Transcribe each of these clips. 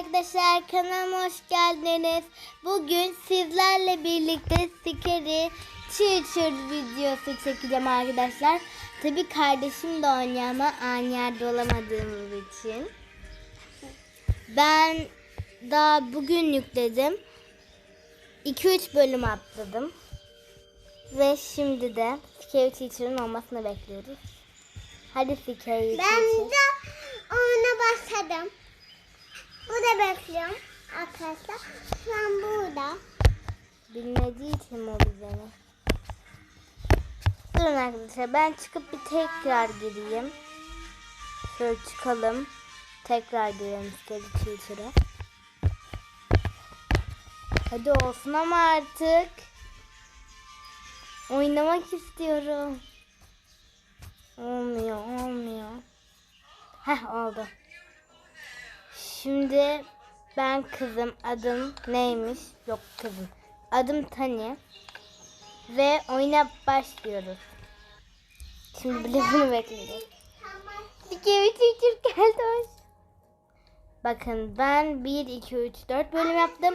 arkadaşlar kanalıma hoş geldiniz. Bugün sizlerle birlikte Scary Teacher videosu çekeceğim arkadaşlar. Tabi kardeşim de oynuyor ama aynı yerde olamadığımız için. Ben daha bugün yükledim. 2-3 bölüm atladım. Ve şimdi de Scary Teacher'ın olmasını bekliyoruz. Hadi Scary Ben Teacher. de oyuna başladım. Burada bekliyorum arkadaşlar. Şu an burada. Bilmediği için o bize? Durun arkadaşlar ben çıkıp bir tekrar gireyim. Şöyle çıkalım. Tekrar girelim Scary Teacher'a. Hadi olsun ama artık. Oynamak istiyorum. Olmuyor, olmuyor. Heh oldu. Şimdi ben kızım. Adım neymiş? Yok kızım. Adım Tani. Ve oyuna başlıyoruz. Şimdi bile bunu bekliyorum. Bir kere üç üç geldi hoş. Bakın ben 1, 2, 3, 4 bölüm yaptım.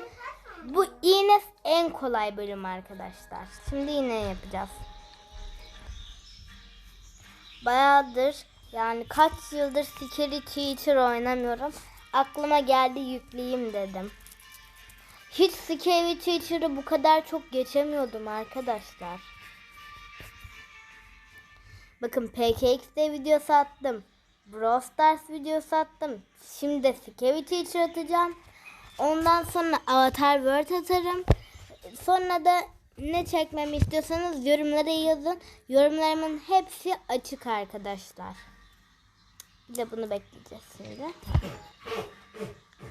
Bu yine en kolay bölüm arkadaşlar. Şimdi yine yapacağız. Bayağıdır yani kaç yıldır Scary Teacher oynamıyorum. Aklıma geldi yükleyeyim dedim. Hiç Scary Teacher'ı bu kadar çok geçemiyordum arkadaşlar. Bakın PKX'de videosu attım. Brawl Stars videosu attım. Şimdi Scary Teacher atacağım. Ondan sonra Avatar World atarım. Sonra da ne çekmemi istiyorsanız yorumlara yazın. Yorumlarımın hepsi açık arkadaşlar. Bir de bunu bekleyeceğiz şimdi.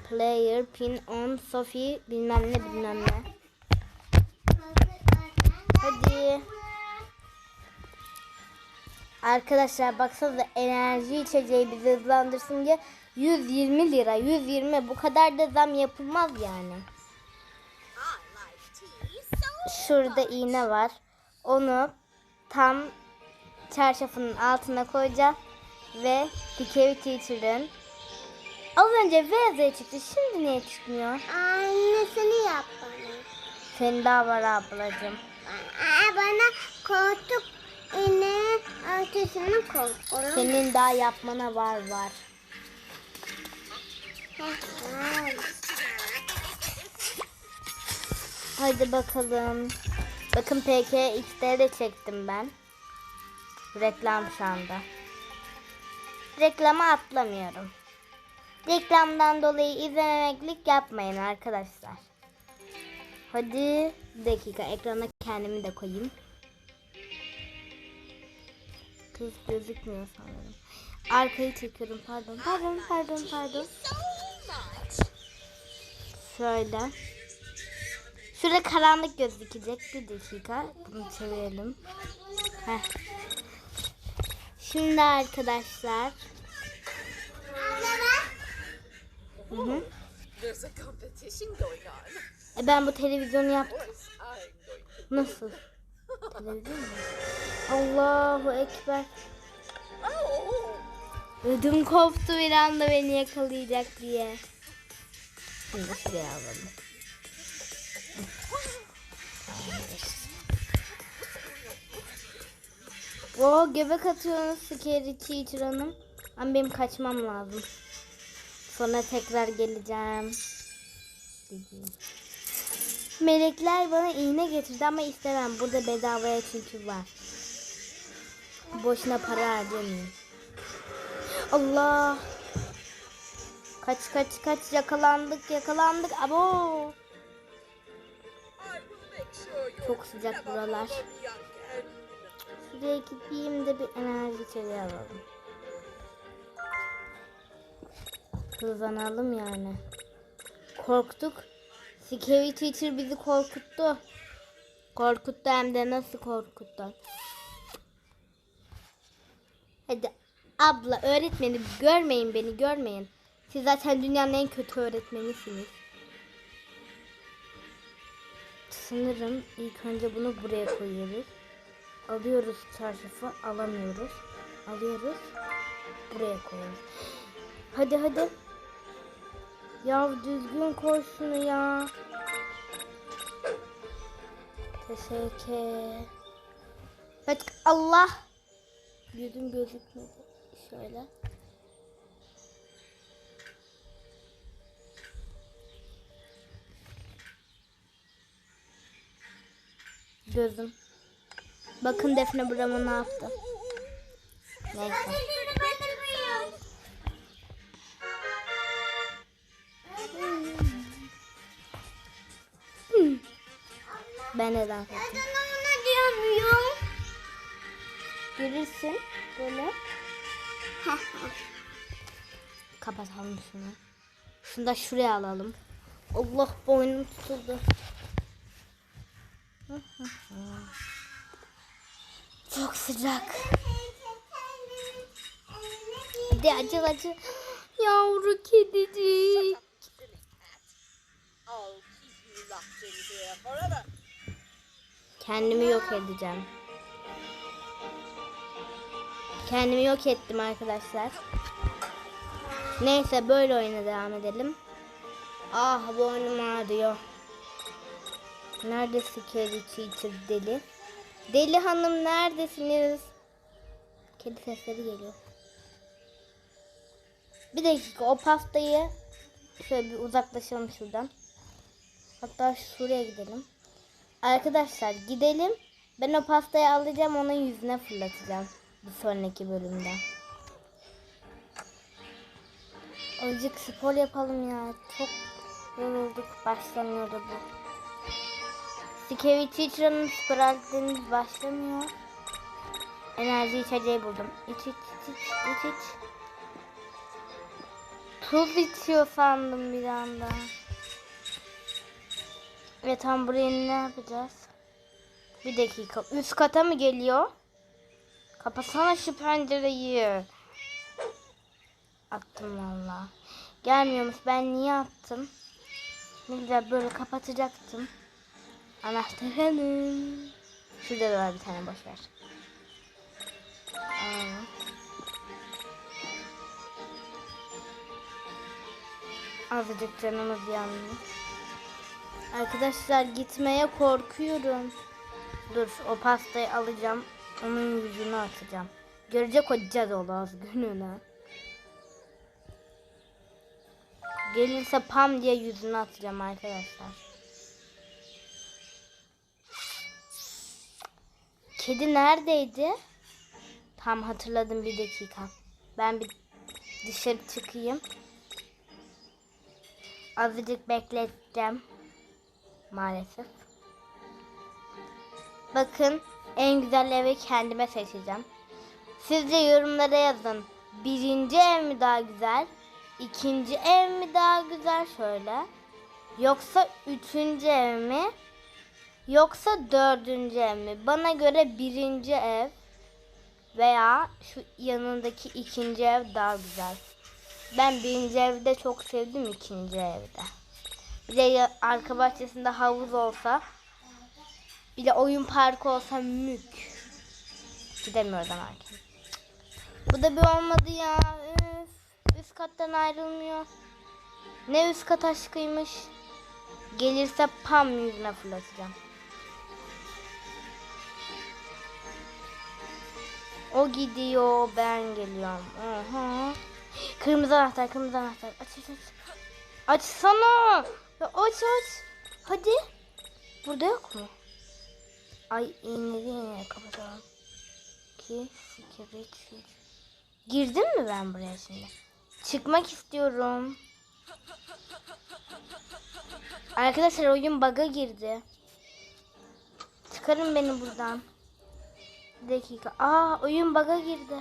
Player pin on Sophie bilmem ne bilmem ne. Hadi. Arkadaşlar baksanıza enerji içeceği bizi hızlandırsın diye 120 lira 120 bu kadar da zam yapılmaz yani. Şurada iğne var. Onu tam çarşafının altına koyacağım ve Scary Teacher'ın az önce VZ çıktı şimdi niye çıkmıyor? Aynısını yap bana. Senin daha var ablacığım. Aa, bana koltuk iğnenin ortasını koy. Senin daha yapmana var var. Hadi bakalım. Bakın PKX'de de çektim ben. Reklam şu anda. Reklama atlamıyorum. Reklamdan dolayı izlememeklik yapmayın arkadaşlar. Hadi dakika ekrana kendimi de koyayım. Kız gözükmüyor sanırım. Arkayı çekiyorum pardon pardon pardon pardon. Şöyle. Şurada karanlık gözükecek. Bir dakika. Bunu çevirelim. Heh. Şimdi arkadaşlar. Hı hı. E ben bu televizyonu yaptım. Nasıl? Televizyon mu? Allahu Ekber. Ödüm koptu bir anda beni yakalayacak diye. Şimdi şuraya alalım. O göbek atıyorsunuz Scary Teacher Hanım. Ama benim kaçmam lazım. Sonra tekrar geleceğim. Melekler bana iğne getirdi ama istemem. Burada bedavaya çünkü var. Boşuna para harcamayayım. Allah. Kaç kaç kaç yakalandık yakalandık. Abo. Çok sıcak buralar. Young and Şuraya gideyim de bir enerji içeri alalım. Hızlanalım yani. Korktuk. Scary Teacher bizi korkuttu. Korkuttu hem de nasıl korkuttu. Hadi abla öğretmeni görmeyin beni görmeyin. Siz zaten dünyanın en kötü öğretmenisiniz. Sanırım ilk önce bunu buraya koyuyoruz. Alıyoruz çarşafı alamıyoruz. Alıyoruz buraya koyuyoruz. Hadi hadi. Ya düzgün koy ya. Teşekkür. Bak Allah. Yüzüm gözükmedi. Şöyle. Gözüm. Bakın Defne Brahma ne yaptı. Neyse. Ben neden kaçtım? Ben ona diyemiyorum. Görürsün böyle. Kapatalım şunu. Şunu da şuraya alalım. Allah boynum tutuldu. Çok sıcak. Hadi acı acı. Yavru kedicik. Kendimi yok edeceğim. Kendimi yok ettim arkadaşlar. Neyse böyle oyuna devam edelim. Ah boynum ağrıyor. Nerede Scary Teacher deli? Deli hanım neredesiniz? Kedi sesleri geliyor. Bir dakika o pastayı şöyle bir uzaklaşalım şuradan. Hatta şuraya gidelim. Arkadaşlar gidelim. Ben o pastayı alacağım onun yüzüne fırlatacağım. Bir sonraki bölümde. Azıcık spor yapalım ya. Çok yorulduk. Başlamıyordu bu. Teacher'ın spor aletlerimiz başlamıyor. Enerji içeceği buldum. İç iç iç iç iç iç. Tuz içiyor sandım bir anda. Ve tam buraya ne yapacağız? Bir dakika. Üst kata mı geliyor? Kapatsana şu pencereyi. Attım valla. Gelmiyormuş. Ben niye attım? Ne güzel böyle kapatacaktım. Anahtarım. Şurada da var bir tane boş ver. Azıcık canımız yandı. Arkadaşlar gitmeye korkuyorum. Dur o pastayı alacağım. Onun yüzünü atacağım. Görecek o cadolas gününü. Gelirse pam diye yüzünü atacağım arkadaşlar. Kedi neredeydi? Tam hatırladım bir dakika. Ben bir dışarı çıkayım. Azıcık bekleteceğim maalesef. Bakın en güzel evi kendime seçeceğim. Sizce yorumlara yazın. Birinci ev mi daha güzel? İkinci ev mi daha güzel? Şöyle. Yoksa üçüncü ev mi? Yoksa dördüncü ev mi? Bana göre birinci ev veya şu yanındaki ikinci ev daha güzel. Ben birinci evde çok sevdim ikinci evde. Bir de arka bahçesinde havuz olsa. Bir de oyun parkı olsa mük. Gidemiyoruz erken. Bu da bir olmadı ya. Üf. Üst kattan ayrılmıyor. Ne üst kat aşkıymış. Gelirse pam yüzüne fırlatacağım. O gidiyor ben geliyorum. Aha. Kırmızı anahtar kırmızı anahtar. Aç aç aç. Açsana. Ya aç aç. Hadi. Burada yok mu? Ay iğneli iğneli kapatalım. 2, 8, 3, Girdim mi ben buraya şimdi? Çıkmak istiyorum. Arkadaşlar oyun bug'a girdi. Çıkarın beni buradan. Dakika. Aa oyun bug'a girdi.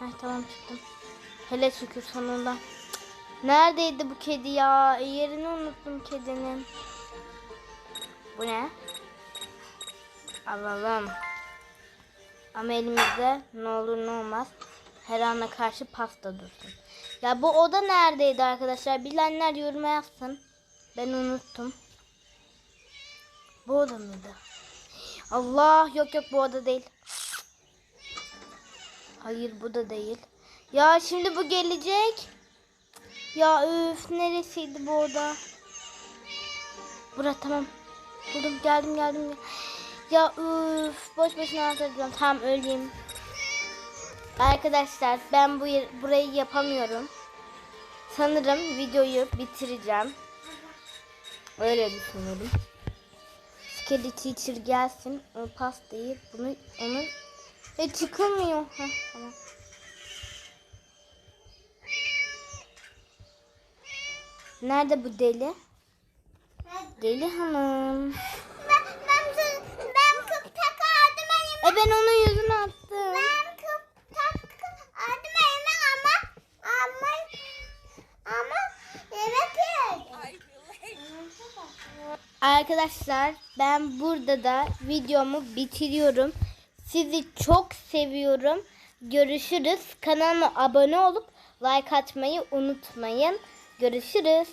Ay tamam çıktım. Hele şükür sonunda. Neredeydi bu kedi ya? Yerini unuttum kedinin. Bu ne? Alalım. Ama elimizde ne olur ne olmaz. Her ana karşı pasta dursun. Ya bu oda neredeydi arkadaşlar? Bilenler yoruma yazsın. Ben unuttum. Bu oda mıydı? Allah yok yok bu oda değil. Hayır bu da değil. Ya şimdi bu gelecek. Ya üf neresiydi bu oda? Bura tamam. Buldum geldim geldim. Ya üf boş boşuna hatırlıyorum. Tamam öleyim. Arkadaşlar ben bu yer- burayı yapamıyorum. Sanırım videoyu bitireceğim. Öyle düşünüyorum. Skeli teacher gelsin. O pastayı bunu onu e çıkamıyor. Heh, tamam. Nerede bu deli? Deli hanım. Ben, ben, ben kıp tak aldım elime. E ben onun yüzüne attım. Arkadaşlar ben burada da videomu bitiriyorum. Sizi çok seviyorum. Görüşürüz. Kanalıma abone olup like atmayı unutmayın. Görüşürüz.